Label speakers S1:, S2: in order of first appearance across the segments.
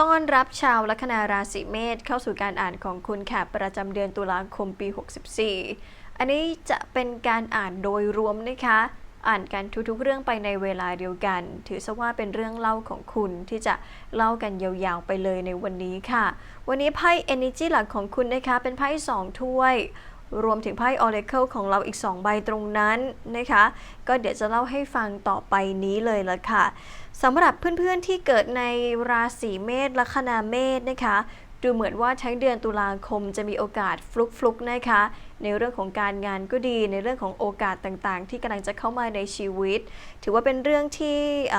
S1: ต้อนรับชาวลัคนาราศีเมษเข้าสู่การอ่านของคุณค่ะ ประจำเดือนตุลาคมปี 64 อันนี้จะเป็นการอ่านโดยรวมนะคะ อ่านกันทุกๆ เรื่องไปในเวลาเดียวกัน ถือซะว่าเป็นเรื่องเล่าของคุณที่จะเล่ากันยาวๆไปเลยในวันนี้ค่ะ วันนี้ไพ่ Energy หลักของคุณนะคะ เป็นไพ่สองถ้วย รวมถึงไพ่ Oracle ของเราอีก 2 ใบตรงนั้นนะคะ ก็เดี๋ยวจะเล่าให้ฟังต่อไปนี้เลยละค่ะสำหรับเพื่อนๆที่เกิดในราศีเมษลัคนาเมษนะคะ ดูเหมือนว่าทั้งเดือนตุลาคมจะมีโอกาสฟลุกๆนะคะ ในเรื่องของการงานก็ดี ในเรื่องของโอกาสต่างๆ ที่กำลังจะเข้ามาในชีวิต ถือว่าเป็นเรื่องที่เ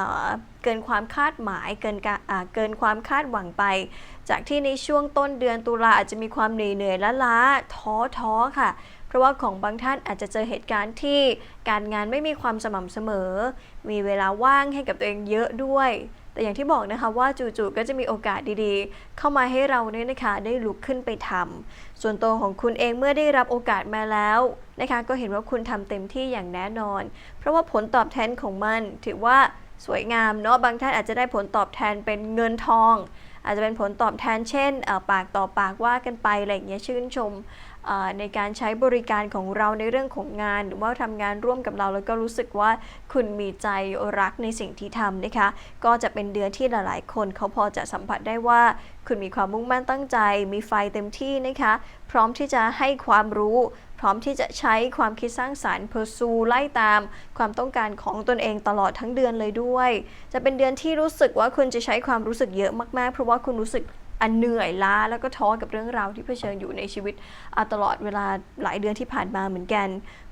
S1: เกินความคาดหมายเกินกะอ่าเกินความคาดหวังไป จากที่ในช่วงต้นเดือนตุลาอาจจะมีความเหนื่อยๆล้าๆท้อท้อค่ะเพราะว่าของบางท่านอาจจะเจอเหตุการณ์ที่การงานไม่มีความสม่ำเสมอ มีเวลาว่างให้กับตัวเองเยอะด้วย แต่อย่างที่บอกนะคะว่าจู่ๆก็จะมีโอกาสดีๆ เข้ามาให้เราเนี่ยนะคะได้ลุกขึ้นไปทำส่วนตัวของคุณเองเมื่อได้รับโอกาสมาแล้วนะคะก็เห็นว่าคุณทำเต็มที่อย่างแน่นอน เพราะว่าผลตอบแทนของมันถือว่าสวยงามเนาะบางท่านอาจจะได้ผลตอบแทนเป็นเงินทอง อาจจะเป็นผลตอบแทนเช่นปากต่อปากว่ากันไปอะไรอย่างเงี้ยชื่นชม ในการใช้บริการของเราในเรื่องของงาน หรือว่าทำงานร่วมกับเราแล้วก็รู้สึกว่าคุณมีใจรักในสิ่งที่ทำนะคะ ก็จะเป็นเดือนที่หลาย ๆ คนเขาพอจะสัมผัสได้ว่า คุณมีความมุ่งมั่นตั้งใจ มีไฟเต็มที่นะคะ พร้อมที่จะให้ความรู้พร้อมที่จะใช้ความคิดสร้างสารรค์เพอร์ซูไล่ตาม ความต้องการของตนเองตลอดทั้งเดือนเลยด้วย จะเป็นเดือนที่รู้สึกว่าคุณจะใช้ความรู้สึกเยอะมากๆ เพราะว่าคุณรู้สึก อันเหนื่อยล้าแล้วก็ท้อกับเรื่องราวที่เผชิญอยู่ในชีวิตตลอดเวลาหลายเดือนที่ผ่านมาเหมือนกัน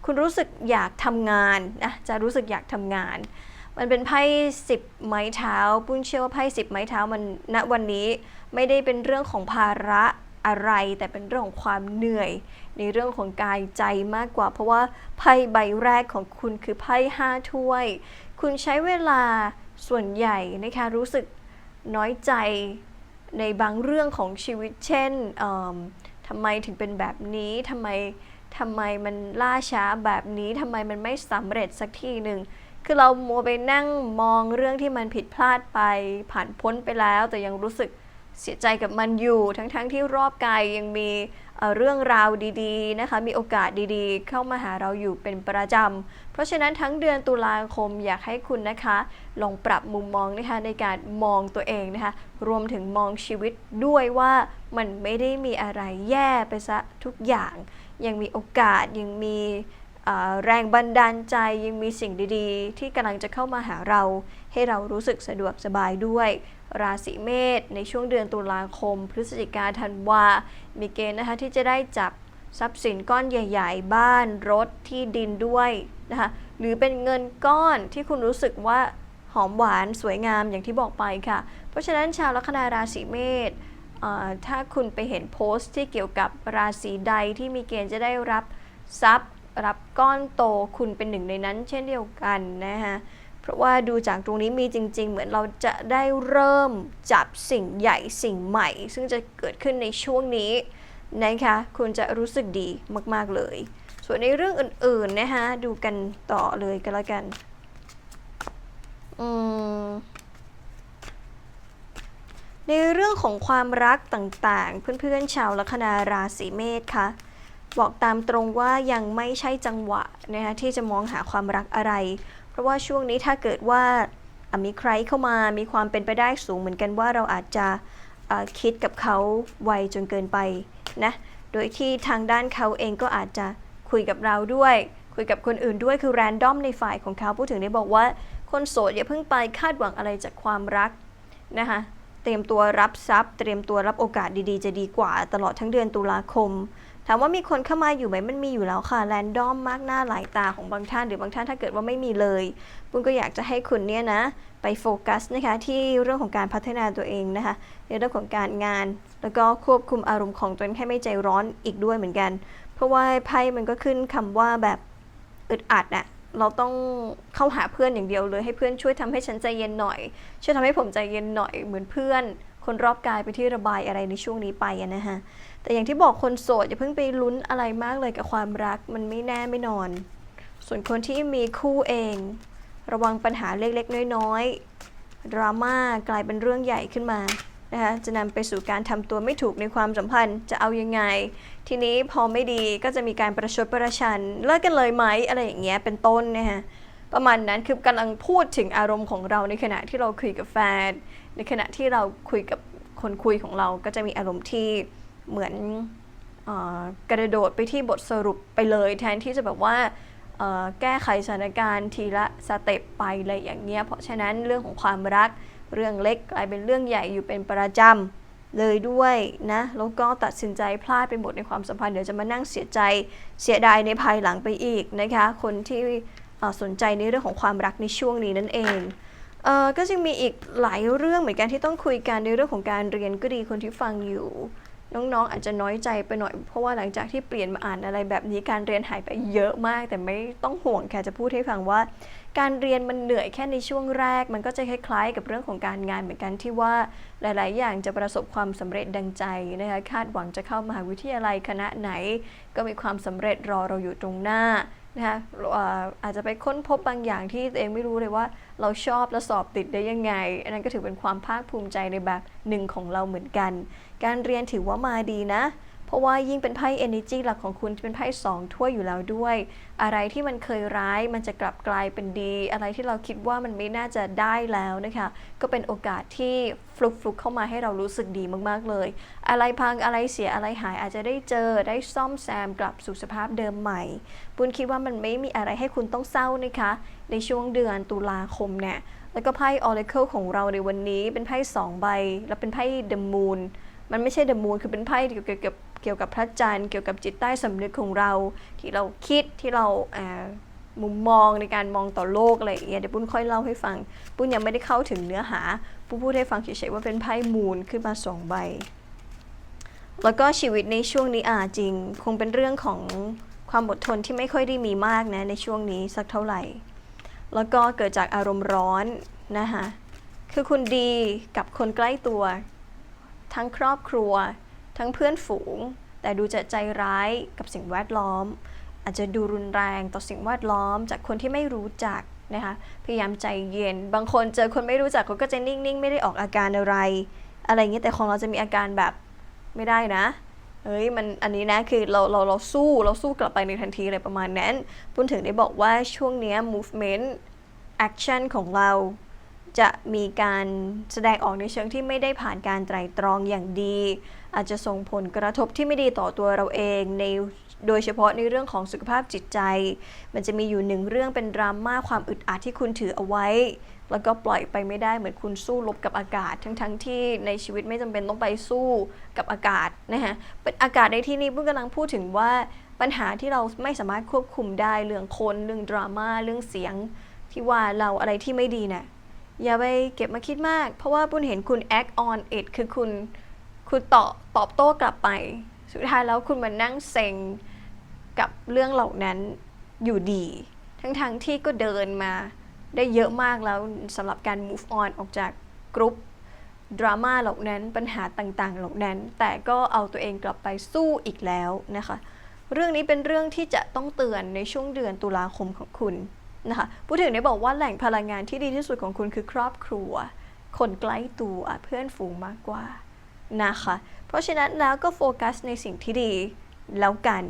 S1: คุณรู้สึกอยากทำงานนะจะรู้สึกอยากทำงาน มันเป็นไพ่สิบไม้เท้าปุ้นเชื่อว่าไพ่สิบไม้เท้ามันณวันนี้ไม่ได้เป็นเรื่องของภาระอะไร แต่เป็นเรื่องของความเหนื่อย ในเรื่องของกายใจมากกว่า เพราะว่าไพ่ใบแรกของคุณคือไพ่ห้าถ้วย คุณใช้เวลาส่วนใหญ่นะคะรู้สึกน้อยใจ ในบางเรื่องของชีวิตเช่นทำไมถึงเป็นแบบนี้ทำไมทำไมมันล่าช้าแบบนี้ทำไมมันไม่สำเร็จสักทีหนึ่งคือเราโมวไปนั่งมองเรื่องที่มันผิดพลาดไป ผ่านพ้นไปแล้ว แต่ยังรู้สึก เสียใจกับมันอยู่ ทั้งๆทที่รอบกายยังมีเเรื่องราวดีๆนะคะ มีโอกาสดีๆ เข้ามาหาเราอยู่เป็นประจำ เพราะฉะนั้นทั้งเดือนตุลาคมอยากให้คุณนะคะ ลองปรับมุมมองนะคะในการมองตัวเองนะคะ รวมถึงมองชีวิตด้วยว่ามันไม่ได้มีอะไรแย่ไปซะทุกอย่าง ยังมีโอกาสยังมีแรงบันดาลใจยังมีสิ่งดีๆ ที่กำลังจะเข้ามาหาเรา ให้เรารู้สึกสะดวกสบายด้วย ราศีเมษในช่วงเดือนตุลาคม พฤศจิกาธันวา มีเกณฑ์นะคะที่จะได้จับทรัพย์สินก้อนใหญ่ ๆ บ้านรถที่ดินด้วยนะคะหรือเป็นเงินก้อนที่คุณรู้สึกว่าหอมหวานสวยงามอย่างที่บอกไปค่ะ เพราะฉะนั้นชาวลัคนาราศีเมษถ้าคุณไปเห็นโพสต์ที่เกี่ยวกับราศีใดที่มีเกณฑ์จะได้รับทรัพย์รับก้อนโตคุณเป็นหนึ่งในนั้นเช่นเดียวกันนะคะ เพราะว่าดูจากตรงนี้มีจริง ๆ เหมือนเราจะได้เริ่มจับสิ่งใหญ่สิ่งใหม่ ซึ่งจะเกิดขึ้นในช่วงนี้นะคะคุณจะรู้สึกดีมาก ๆ เลย ส่วนในเรื่องอื่น ๆ นะคะดูกันต่อเลยกันแล้วกันอืมในเรื่องของความรักต่างๆ เพื่อนๆชาวลัคนาราศีเมษค่ะ บอกตามตรงว่ายังไม่ใช่จังหวะนะคะที่จะมองหาความรักอะไร เพราะว่าช่วงนี้ถ้าเกิดว่ามีใครเข้ามามีความเป็นไปได้สูงเหมือนกันว่าเราอาจจะคิดกับเขาไวจนเกินไปนะโดยที่ทางด้านเขาเองก็อาจจะคุยกับเราด้วย คุยกับคนอื่นด้วยคือแรนดอมในฝ่ายของเขาพูดถึงได้บอกว่าคนโสดอย่าเพิ่งไปคาดหวังอะไรจากความรักนะคะเตรียมตัวรับทรัพย์ เตรียมตัวรับโอกาสดีๆ จะดีกว่าตลอดทั้งเดือนตุลาคม ถามว่ามีคนเข้ามาอยู่ไหมมันมีอยู่แล้วค่ะแรนดอมมากหน้าหลายตาของบางท่าน หรือบางท่านถ้าเกิดว่าไม่มีเลยปุ้นก็อยากจะให้คุณเนี่ยนะไปโฟกัสนะคะที่เรื่องของการพัฒนาตัวเองนะคะในเรื่องของการงาน แล้วก็ควบคุมอารมณ์ของตนให้ไม่ใจร้อนอีกด้วยเหมือนกัน เพราะว่าไพ่มันก็ขึ้นคำว่าแบบอึดอัดอะเราต้องเข้าหาเพื่อนอย่างเดียวเลย ให้เพื่อนช่วยทำให้ฉันใจเย็นหน่อย ช่วยทำให้ผมใจเย็นหน่อยเหมือนเพื่อน คนรอบกายไปที่ระบายอะไรในช่วงนี้ไปนะฮะ แต่อย่างที่บอกคนโสดอย่าเพิ่งไปลุ้นอะไรมากเลยกับความรักมันไม่แน่ไม่นอน ส่วนคนที่มีคู่เอง ระวังปัญหาเล็กๆ น้อยๆดราม่ากลายเป็นเรื่องใหญ่ขึ้นมานะคะจะนำไปสู่การทำตัวไม่ถูกในความสัมพันธ์จะเอายังไง ทีนี้พอไม่ดีก็จะมีการประชดประชันเลิกกันเลยไหมอะไรอย่างเงี้ยเป็นต้นนะคะประมาณนั้นคือกำลังพูดถึงอารมณ์ของเราในขณะที่เราคุยกับแฟน ในขณะที่เราคุยกับคนคุยของเราก็จะมีอารมณ์ที่ เหมือนอกระโดดไปที่บทสรุปไปเลย แทนที่จะแบบว่าแก้ไขสถานการณ์ทีละสเต็ปไปอะไรอย่างเงี้ยเพราะฉะนั้นเรื่องของความรักเรื่องเล็กกลายเป็นเรื่องใหญ่อยู่เป็นประจำเลยด้วยนะแล้วก็ตัดสินใจพลาดไปหมดในความสัมพันธ์เดี๋ยวจะมานั่งเสียใจเสียดายในภายหลังไปอีกนะคะคนที่สนใจในเรื่องของความรักในช่วงนี้นั่นเองเออก็จึงมีอีกหลายเรื่องเหมือนกันที่ต้องคุยกันในเรื่องของการเรียนก็ดีคนที่ฟังอยู่ น้องๆ อาจจะน้อยใจไปหน่อย เพราะว่าหลังจากที่เปลี่ยนมาอ่านอะไรแบบนี้การเรียนหายไปเยอะมาก แต่ไม่ต้องห่วงแค่จะพูดให้ฟังว่า การเรียนมันเหนื่อยแค่ในช่วงแรก มันก็จะคล้ายๆ กับเรื่องของการงานเหมือนกันที่ว่าหลาย ๆ อย่างจะประสบความสำเร็จดังใจนะคะคาดหวังจะเข้ามหาวิทยาลัยคณะไหน ก็มีความสำเร็จรอเราอยู่ตรงหน้า นะคะเอ่ออาจจะไปค้นพบบางอย่างที่ตัวเองไม่รู้เลยว่าเราชอบและสอบติดได้ยังไง อันนั้นก็ถือเป็นความภาคภูมิใจในแบบหนึ่งของเราเหมือนกัน การเรียนถือว่ามาดีนะ เพราะว่ายิ่งเป็นไพ่ energy หลักของคุณเป็นไพ่สองถ้วยอยู่แล้วด้วย อะไรที่มันเคยร้ายมันจะกลับกลายเป็นดี อะไรที่เราคิดว่ามันไม่น่าจะได้แล้วนะคะ ก็เป็นโอกาสที่ฟลุกฟลุกเข้ามาให้เรารู้สึกดีมากๆเลย อะไรพังอะไรเสียอะไรหายอาจจะได้เจอได้ซ่อมแซมกลับสู่สภาพเดิมใหม่ปุณคิดว่ามันไม่มีอะไรให้คุณต้องเศร้านะคะ ในช่วงเดือนตุลาคมเนี่ยแล้วก็ไพ่ Oracle ของเราในวันนี้เป็นไพ่สองใบ แล้วเป็นไพ่ The Moon มันไม่ใช่ The Moon คือเป็นไพ่เกี่ยวกับ เกี่ยวกับพระจันทร์เกี่ยวกับจิตใต้สำนึกของเรา ที่เราคิดที่เรามุมมองในการมองต่อโลกอะไรอย่างเงี้ยเดี๋ยวปุ้นค่อยเล่าให้ฟัง ปุ้นยังไม่ได้เข้าถึงเนื้อหาปุ้นพูดให้ฟังเฉยๆว่าเป็นไพ่มูนขึ้นมาสองใบ แล้วก็ชีวิตในช่วงนี้อ่าจริง คงเป็นเรื่องของความอดทนที่ไม่ค่อยได้มีมากนะในช่วงนี้สักเท่าไหร่ แล้วก็เกิดจากอารมณ์ร้อนนะคะคือคุณดีกับคนใกล้ตัว ทั้งครอบครัว ทั้งเพื่อนฝูง แต่ดูจะใจร้ายกับสิ่งแวดล้อม อาจจะดูรุนแรงต่อสิ่งแวดล้อม จากคนที่ไม่รู้จักนะคะพยายามใจเย็น บางคนเจอคนไม่รู้จักเขาก็จะนิ่งๆ ไม่ได้ออกอาการอะไร อะไรอย่างเงี้ยแต่ของเราจะมีอาการแบบไม่ได้นะเฮ้ยมันอันนี้นะคือเราเราเราสู้เราสู้กลับไปในทันทีอะไรประมาณนั้นพูดถึงได้บอกว่าช่วงเนี้ย movement action ของเรา จะมีการแสดงออกในเชิงที่ไม่ได้ผ่านการไตรตรองอย่างดี อาจจะส่งผลกระทบที่ไม่ดีต่อตัวเราเองในโดยเฉพาะในเรื่องของสุขภาพจิตใจ มันจะมีอยู่หนึ่งเรื่องเป็นดราม่าความอึดอัดที่คุณถือเอาไว้ แล้วก็ปล่อยไปไม่ได้เหมือนคุณสู้รบกับอากาศ ทั้งๆทที่ในชีวิตไม่จำเป็นต้องไปสู้กับอากาศนะฮะเป็นอากาศในที่นี้เพิ่งกำลังพูดถึงว่าปัญหาที่เราไม่สามารถควบคุมได้เรื่องคนเรื่องดราม่าเรื่องเสียง ที่ว่าเราอะไรที่ไม่ดีน่ะ อย่าไปเก็บมาคิดมาก เพราะว่าปุ้นเห็นคุณ act on it คือคุณคุณตอบตอบโต้กลับไป สุดท้ายแล้วคุณมานั่งเซ็งกับเรื่องเหล่านั้นอยู่ดี ทั้งๆทที่ก็เดินมาได้เยอะมากแล้วสำหรับการ move on ออกจากกรุ๊ปดราม่าเหล่านั้นปัญหาต่างๆ เหล่านั้น แต่ก็เอาตัวเองกลับไปสู้อีกแล้วนะคะ เรื่องนี้เป็นเรื่องที่จะต้องเตือนในช่วงเดือนตุลาคมของคุณ นะคะพูดถึงได้บอกว่าแหล่งพลังงานที่ดีที่สุดของคุณคือครอบครัว คนใกล้ตัวเพื่อนฝูงมากกว่านะคะ เพราะฉะนั้นแล้วก็โฟกัสในสิ่งที่ดีแล้วกัน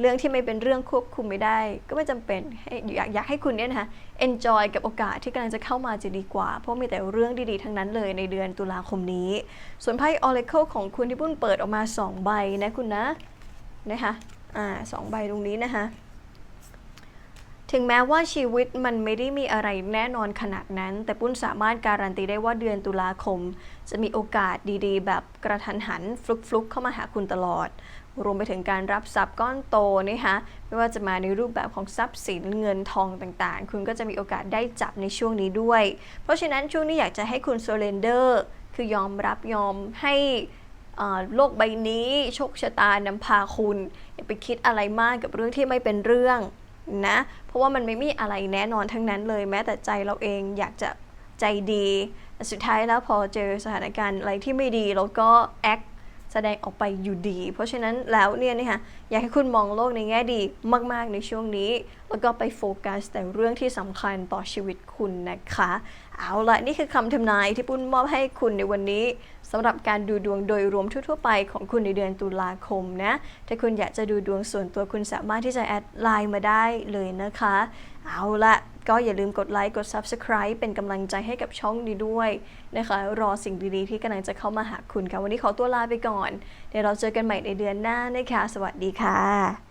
S1: เรื่องที่ไม่เป็นเรื่องควบคุมไม่ได้ ก็ไม่จำเป็นให้อยากอยากให้คุณเนี่ยนะคะ enjoy กับโอกาสที่กำลังจะเข้ามาจะดีกว่า เพราะมีแต่เรื่องดีๆ ทั้งนั้นเลยในเดือนตุลาคมนี้ ส่วนไพ่ Oracle ของคุณที่ปุ้นเปิดออกมา 2 ใบนะคุณนะนะคะอ่าสองใบตรงนี้นะคะ ถึงแม้ว่าชีวิตมันไม่ได้มีอะไรแน่นอนขนาดนั้น แต่ปุ้นสามารถการันตีได้ว่าเดือนตุลาคม จะมีโอกาสดีๆ แบบกระทันหันฟลุกๆ เข้ามาหาคุณตลอด รวมไปถึงการรับทรัพย์ก้อนโตนะคะไม่ว่าจะมาในรูปแบบของทรัพย์สินเงินทองต่างๆ คุณก็จะมีโอกาสได้จับในช่วงนี้ด้วย เพราะฉะนั้นช่วงนี้อยากจะให้คุณ surrender คือยอมรับยอมให้โลกใบนี้โชคชะตานำพาคุณอย่าไปคิดอะไรมากกับเรื่องที่ไม่เป็นเรื่อง นะ เพราะว่ามันไม่มีอะไรแน่นอนทั้งนั้นเลย แม้แต่ใจเราเองอยากจะใจดีแต่สุดท้ายแล้วพอเจอสถานการณ์อะไรที่ไม่ดีเราก็แอคแสดงออกไปอยู่ดี เพราะฉะนั้นแล้วเนี่ยนะคะอยากให้คุณมองโลกในแง่ดีมาก ๆ ในช่วงนี้ แล้วก็ไปโฟกัสแต่เรื่องที่สำคัญต่อชีวิตคุณนะคะ เอาละนี่คือคำทำนายที่ปุ้นมอบให้คุณในวันนี้ สำหรับการดูดวงโดยรวมทั่วๆไปของคุณในเดือนตุลาคมนะ ถ้าคุณอยากจะดูดวงส่วนตัวคุณสามารถที่จะแอดไลน์มาได้เลยนะคะ เอาละก็อย่าลืมกดไลค์ กด Subscribe เป็นกำลังใจให้กับช่องนี้ด้วยนะคะ รอสิ่งดีๆที่กำลังจะเข้ามาหาคุณค่ะ วันนี้ขอตัวลาไปก่อน เดี๋ยวเราเจอกันใหม่ในเดือนหน้านะคะ สวัสดีค่ะ